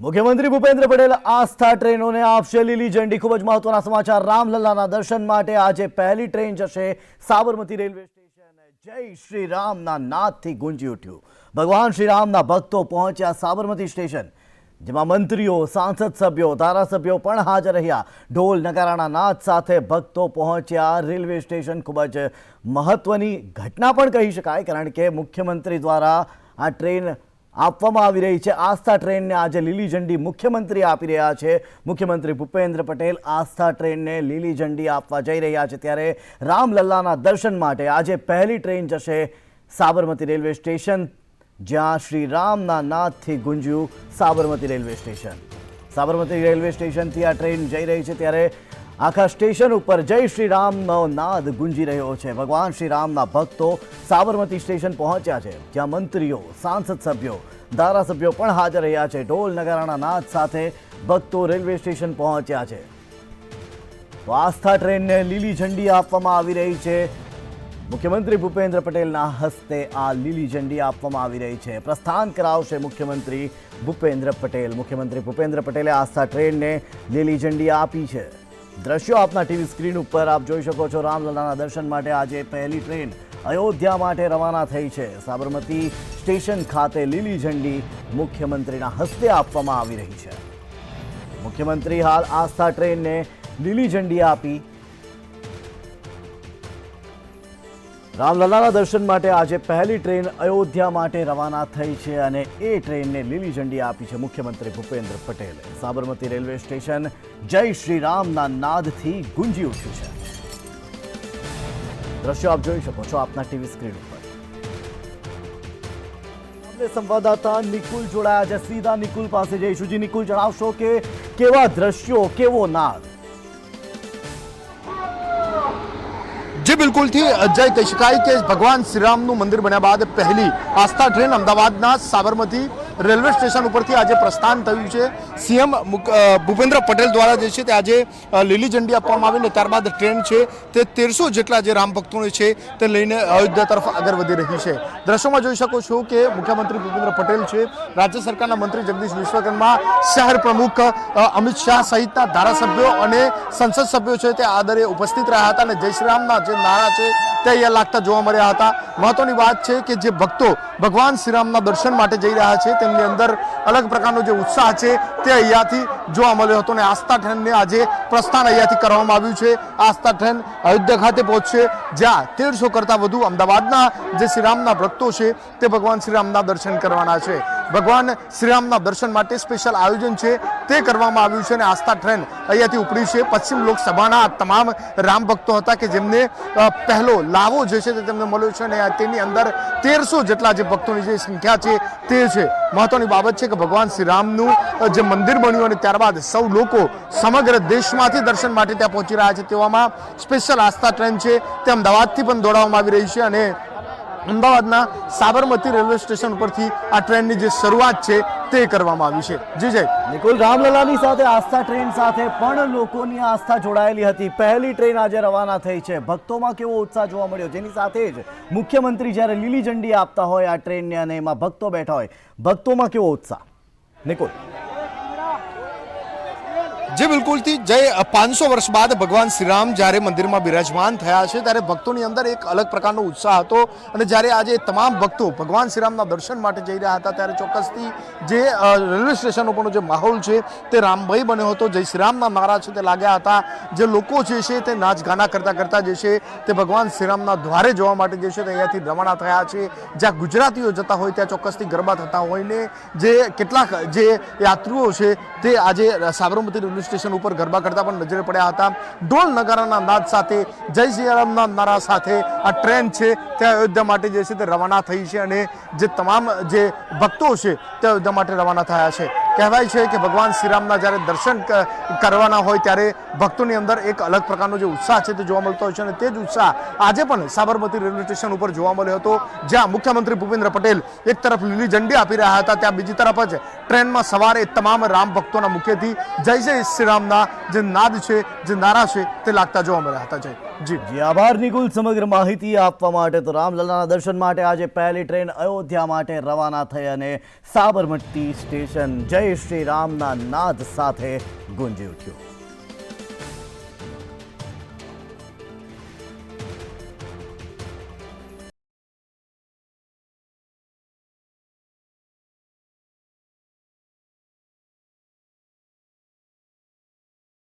મુખ્યમંત્રી ભૂપેન્દ્ર પટેલ આસ્થા ટ્રેનોને આપશે લીલી ઝંડી. ખૂબ જ મહત્વના સમાચાર. રામલલ્લાના દર્શન માટે આજે પહેલી ટ્રેન જશે સાબરમતી રેલવે સ્ટેશન. જય શ્રી રામના નાદથી ગુંજી ઉઠ્યું. ભગવાન શ્રી રામના ભક્તો પહોંચ્યા સાબરમતી સ્ટેશન, જેમાં મંત્રીઓ, સાંસદ સભ્યો, ધારાસભ્યો પણ હાજર રહ્યા. ઢોલ નગારાના નાદ સાથે ભક્તો પહોંચ્યા રેલવે સ્ટેશન. ખૂબ જ મહત્વની ઘટના પણ કહી શકાય, કારણ કે મુખ્યમંત્રી દ્વારા આ ટ્રેન આપવામાં આવી રહી છે. આસ્થા ટ્રેનને આજે લીલી ઝંડી મુખ્યમંત્રી આપી રહ્યા છે. મુખ્યમંત્રી ભૂપેન્દ્ર પટેલ આસ્થા ટ્રેનને લીલી ઝંડી આપવા જઈ રહ્યા છે. ત્યારે રામલલ્લાના દર્શન માટે આજે પહેલી ટ્રેન જશે સાબરમતી રેલવે સ્ટેશન, જ્યાં શ્રી રામના નાદથી ગુંજ્યું Sabarmati railway station. Sabarmati railway સ્ટેશનથી આ ટ્રેન જઈ રહી છે. ત્યારે આખા સ્ટેશન ઉપર જય શ્રી રામનો નાદ ગુંજી રહ્યો છે. ભગવાન શ્રી રામના ભક્તો સાબરમતી સ્ટેશન પહોંચ્યા છે, જ્યાં મંત્રીઓ, સાંસદ સભ્યો, ધારાસભ્યો પણ હાજર રહ્યા છે. ઢોલ નગારાના નાદ સાથે ભક્તો રેલવે સ્ટેશન પહોંચ્યા છે. તો આસ્થા ટ્રેનને લીલી ઝંડી આપવામાં આવી રહી છે. મુખ્યમંત્રી ભૂપેન્દ્ર પટેલના હસ્તે આ લીલી ઝંડી આપવામાં આવી રહી છે. પ્રસ્થાન કરાવશે મુખ્યમંત્રી ભૂપેન્દ્ર પટેલ. મુખ્યમંત્રી ભૂપેન્દ્ર પટેલે આસ્થા ટ્રેનને લીલી ઝંડી આપી છે. દ્રશ્યો આપના ટીવી સ્ક્રીન ઉપર આપ જોઈ શકો છો રામલલાના દર્શન માટે આજે પહેલી ટ્રેન અયોધ્યા માટે રવાના થઈ છે. સાબરમતી સ્ટેશન ખાતે લીલી ઝંડી મુખ્યમંત્રીના હસ્તે આપવામાં આવી રહી છે. મુખ્યમંત્રી હાલ આસ્થા ટ્રેનને લીલી ઝંડી આપી રામલલાના દર્શન માટે આજે પહેલી ટ્રેન અયોધ્યા માટે રવાના થઈ છે અને એ ટ્રેનને લીલી ઝંડી આપી છે મુખ્યમંત્રી ભૂપેન્દ્ર પટેલે. સાબરમતી રેલવે સ્ટેશન જય શ્રી રામના નાદથી ગુંજી ઉઠ્યું છે. દ્રશ્યો આપ જોઈ શકો છો આપના ટીવી સ્ક્રીન ઉપર. સંવાદદાતા નિકુલ જોડાયા છે. સીધા નિકુલ પાસે જઈશું. જી નિકુલ, જણાવશો કે કેવા દ્રશ્યો, કેવો નાદ? બિલકુલથી જય કહી શકાય કે ભગવાન શ્રીરામનું મંદિર બન્યા બાદ પહેલી આસ્થા ટ્રેન અમદાવાદના સાબરમતી રેલવે સ્ટેશન ઉપરથી આજે પ્રસ્થાન થયું છે. સીએમ ભૂપેન્દ્ર પટેલ દ્વારા જે છે તે આજે લીલી ઝંડી આપવામાં આવી ને ત્યારબાદ ટ્રેન છે તે તેરસો જેટલા જે રામ ભક્તોને છે તે લઈને અયોધ્યા તરફ આગળ વધી રહી છે. દ્રશ્યોમાં જોઈ શકો છો કે મુખ્યમંત્રી ભૂપેન્દ્ર પટેલ છે, રાજ્ય સરકારના મંત્રી જગદીશ વિશ્વકર્મા, શહેર પ્રમુખ અમિત શાહ સહિતના ધારાસભ્યો અને સંસદ સભ્યો છે તે આદરે ઉપસ્થિત રહ્યા હતા અને જય શ્રીરામના જે નારા છે તે અહીંયા લાગતા જોવા મળ્યા હતા. મહત્વની વાત છે કે જે ભક્તો ભગવાન શ્રીરામના દર્શન માટે જઈ રહ્યા છે તેમની અંદર અલગ પ્રકારનો જે ઉત્સાહ છે તે અહીંયાથી જોવા મળ્યો હતો અને આસ્થા ટ્રેનને આજે પ્રસ્થાન અહીંયાથી કરવામાં આવ્યું છે. આસ્થા ટ્રેન અયોધ્યા ખાતે પહોંચશે. જ્યાં તેરસો કરતાં વધુ અમદાવાદના જે શ્રીરામના ભક્તો છે તે ભગવાન શ્રીરામના દર્શન કરવાના છે. ભગવાન શ્રીરામના દર્શન માટે સ્પેશિયલ આયોજન છે, તે કરવામાં આવ્યું છે અને આસ્થા ટ્રેન અહીંયાથી ઉપડી છે. પશ્ચિમ લોકસભાના તમામ રામ ભક્તો હતા કે જેમને પહેલો લાવો જે છે તે તેમને મળ્યો છે અને તેની અંદર તેરસો જેટલા જે ભક્તોની જે સંખ્યા છે તે છે. મહત્વની બાબત છે કે ભગવાન શ્રીરામનું જે મંદિર બન્યું અને ત્યારબાદ સૌ લોકો સમગ્ર દેશમાંથી દર્શન માટે ત્યાં પહોંચી રહ્યા છે તેવામાં સ્પેશિયલ આસ્થા ટ્રેન છે. તે અમદાવાદથી પણ દોડાવવામાં આવી રહી છે અને અમદાવાદના સાબરમતી રેલવે સ્ટેશન ઉપરથી આ ટ્રેનની જે શરૂઆત છે તે કરવામાં આવી છે. જી, જય. નિકુલ રામલલાની સાથે આસ્થા ટ્રેન સાથે પણ લોકોની આસ્થા જોડાયેલી હતી. પહેલી ટ્રેન આજે રવાના થઈ છે. ભક્તોમાં કેવો ઉત્સાહ જોવા મળ્યો? જેની સાથે જ મુખ્યમંત્રી જ્યારે લીલી ઝંડી આપતા હોય આ ટ્રેનને અને એમાં ભક્તો બેઠા હોય. ભક્તોમાં કેવો ઉત્સાહ? નિકુલ. જે બિલકુલથી જે પાંચસો વર્ષ બાદ ભગવાન શ્રીરામ જ્યારે મંદિરમાં બિરાજમાન થયા છે, ત્યારે ભક્તોની અંદર એક અલગ પ્રકારનો ઉત્સાહ હતો. અને જ્યારે આજે તમામ ભક્તો ભગવાન શ્રીરામના દર્શન માટે જઈ રહ્યા હતા, ત્યારે ચોક્કસથી જે રેલવે સ્ટેશન ઉપરનો જે માહોલ છે, તે રામભાઈ બન્યો હતો. જય શ્રીરામના નારા છે તે લાગ્યા હતા. જે લોકો જે છે તે નાચ ગાના કરતા કરતા જે છે તે ભગવાન શ્રીરામના દ્વારે જવા માટે જે છે તે અહીંયાથી રવાના થયા છે. જ્યાં ગુજરાતીઓ જતા હોય ત્યાં ચોક્કસથી ગરબા થતા હોય ને જે કેટલાક જે યાત્રીઓ છે તે આજે સાબરમતી રેલવે સ્ટેશન ઉપર ગરબા કરતા પણ નજરે પડ્યા હતા. ઢોલ નગારાના નાદ સાથે, જય શ્રી રામના નારા સાથે આ ટ્રેન છે તે અયોધ્યા માટે જે છે તે રવાના થઈ છે અને જે તમામ જે ભક્તો છે તે અયોધ્યા માટે રવાના થયા છે. કહેવાય છે કે ભગવાન શ્રીરામના જ્યારે દર્શન કરવાના હોય ત્યારે ભક્તોની અંદર એક અલગ પ્રકારનો જે ઉત્સાહ છે તે જોવા મળતો હોય છે અને તે જ ઉત્સાહ આજે પણ સાબરમતી રેલવે સ્ટેશન ઉપર જોવા મળ્યો હતો, જ્યાં મુખ્યમંત્રી ભૂપેન્દ્ર પટેલ એક તરફ લીલી ઝંડી આપી રહ્યા હતા, ત્યાં બીજી તરફ જ ટ્રેનમાં સવારે તમામ રામ ભક્તોના મુખ્યથી જય જય શ્રીરામના જે નાદ છે, જે નારા છે તે લાગતા જોવા મળ્યા હતા. જય. જી. જી આભાર નિકુલ સમગ્ર માહિતી આપવા માટે તો રામલલાના દર્શન માટે આજે પહેલી ટ્રેન અયોધ્યા માટે રવાના થઈ અને સાબરમતી સ્ટેશન જય શ્રી રામના નાદ સાથે ગુંજી ઉઠ્યું.